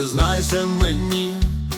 Признайся мені,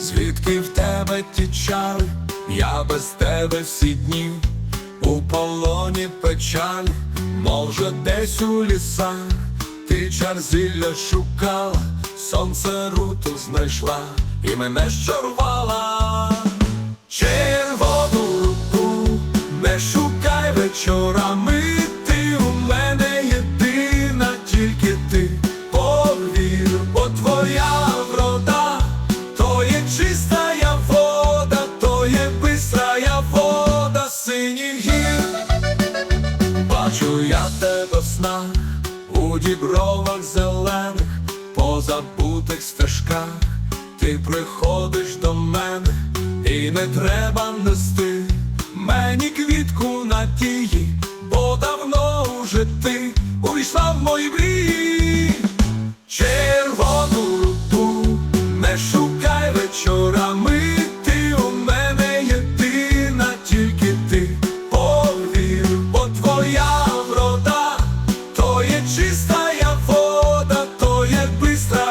звідки в тебе ті чари, я без тебе всі дні, у полоні печаль, може, десь у лісах, ти чар зілля шукала, сонце руту знайшла і мене щорвала. Червону руку не шукай вечорами, гір. Бачу я тебе в снах, у дібровах зелених, по забутих стежках, ти приходиш до мене, і не треба нести мені квітку надії, бо давно уже ти увійшла в мої мрії.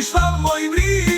увійшла в мої мрії.